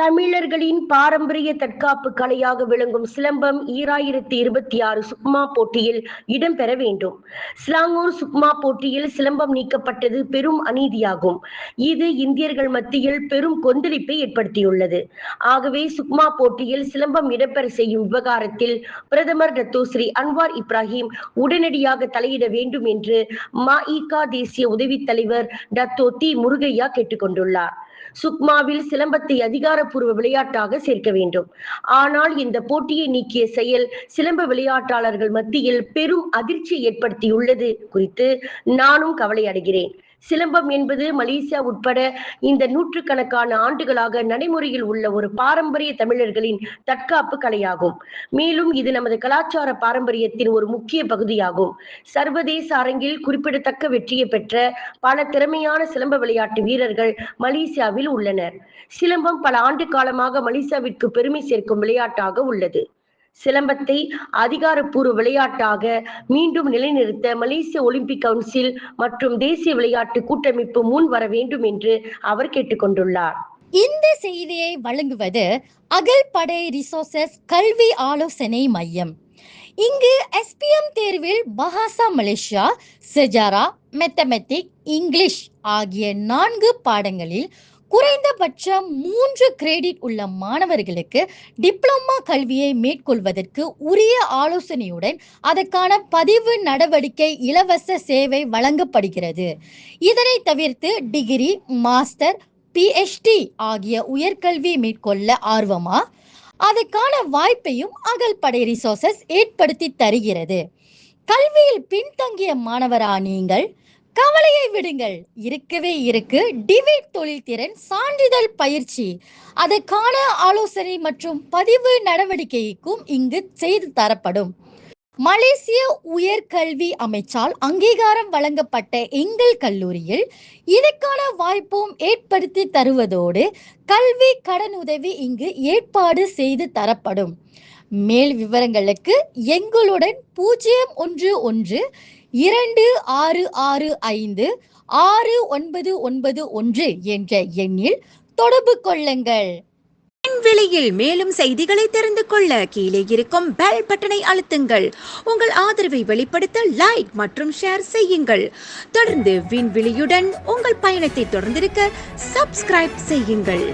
தமிழர்களின் பாரம்பரிய தற்காப்பு கலையாக விளங்கும் சிலம்பம் ஈராயிரத்தி இருபத்தி ஆறு சுக்மா போட்டியில் இடம்பெற வேண்டும். சிலாங்கூர் சுக்மா போட்டியில் சிலம்பம் நீக்கப்பட்டது பெரும் அநீதியாகும். இது இந்தியர்கள் மத்தியில் பெரும் கொந்தளிப்பை ஏற்படுத்தியுள்ளது. ஆகவே சுக்மா போட்டியில் சிலம்பம் இடம்பெற செய்யும் விவகாரத்தில் பிரதமர் டத்தோ ஸ்ரீ அன்வார் இப்ராஹிம் உடனடியாக தலையிட வேண்டும் என்று மஇகா தேசிய உதவித் தலைவர் டத்தோ தி முருகையா கேட்டுக்கொண்டுள்ளார் சுக்மாவில் சிலம்பத்தை அதிகாரப்பூர்வ விளையாட்டாக சேர்க்க வேண்டும். ஆனால் இந்த போட்டியை நீக்கிய செயல் சிலம்ப விளையாட்டாளர்கள் மத்தியில் பெரும் அதிர்ச்சியை ஏற்படுத்தியுள்ளது குறித்து நானும் கவலை அடைகிறேன். சிலம்பம் என்பது மலேசியா உட்பட இந்த நூற்றுக்கணக்கான ஆண்டுகளாக நடைமுறையில் உள்ள ஒரு பாரம்பரிய தமிழர்களின் தற்காப்பு கலையாகும். மேலும் இது நமது கலாச்சார பாரம்பரியத்தின் ஒரு முக்கிய பகுதியாகும். சர்வதேச அரங்கில் குறிப்பிடத்தக்க வெற்றியை பெற்ற பல திறமையான சிலம்ப விளையாட்டு வீரர்கள் மலேசியாவில் உள்ளனர். சிலம்பம் பல ஆண்டு காலமாக மலேசியாவிற்கு பெருமை சேர்க்கும் விளையாட்டாக உள்ளது. சிலம்பத்தை அதிகாரப்பூர்வ விளையாட்டாக மீண்டும் நிலைநிறுத்த மலேசிய ஒலிம்பிக் கவுன்சில் மற்றும் தேசிய விளையாட்டு கூட்டமைப்பு முன் வர வேண்டும் என்று அவர் கேட்டுக்கொண்டுள்ளார். இந்த செய்தியை வழங்குவது அகல் படை ரிசோர்சஸ் கல்வி ஆலோசனை மையம். இங்கு எஸ்பிஎம் தேர்வில் பஹாசா மலேசியா செஜாரா மெத்தமெட்டிக் இங்கிலீஷ் ஆகிய நான்கு பாடங்களில் குறைந்தபட்சம் மூன்று கிரெடிட் உள்ள மாணவர்களுக்கு டிப்ளமா கல்வியை மேற்கொள்வதற்கு உரிய ஆலோசனையுடன் அதற்கான பதிவு நடவடிக்கை இலவச சேவை வழங்கப்படுகிறது. இதனை தவிர்த்து டிகிரி மாஸ்டர் பிஹெச்டி ஆகிய உயர்கல்வி மேற்கொள்ள ஆர்வமா? அதற்கான வாய்ப்பையும் அகல்படை ரிசோர்சஸ் ஏற்படுத்தி தருகிறது. கல்வியில் பின்தங்கிய மாணவரா நீங்கள்? கவலையை விடுங்கள். இருக்கவே இருக்கு. டிவிட் தொழில்திறன் சான்றிதழ் பயிற்சி. அதற்கான ஆலோசனை மற்றும் பதிவு நடவடிக்கைக்கும் இங்கு செய்து தரப்படும். மலேசிய உயர்கல்வி அமைச்சால் அங்கீகாரம் வழங்கப்பட்ட எங்கள் கல்லூரியில் இதற்கான வாய்ப்பும் ஏற்படுத்தி தருவதோடு கல்வி கடனுதவி இங்கு ஏற்பாடு செய்து தரப்படும். மேல் விவரங்களுக்கு எங்களுடன் பூஜ்ஜியம் ஒன்று ஒன்று இரண்டு ஆறு ஆறு ஐந்து ஆறு ஒன்பது ஒன்பது ஒன்று என்ற எண்ணில் தொடர்பு கொள்ளுங்கள். விலையில் மேலும் செய்திகளை தெரிந்து கொள்ள கீழே இருக்கும் பெல் பட்டனை அழுத்துங்கள். உங்கள் ஆதரவை வெளிப்படுத்த லைக் மற்றும் ஷேர் செய்யுங்கள். தொடர்ந்து விண்வெளியுடன் உங்கள் பயணத்தை தொடர்ந்திருக்க சப்ஸ்கிரைப் செய்யுங்கள்.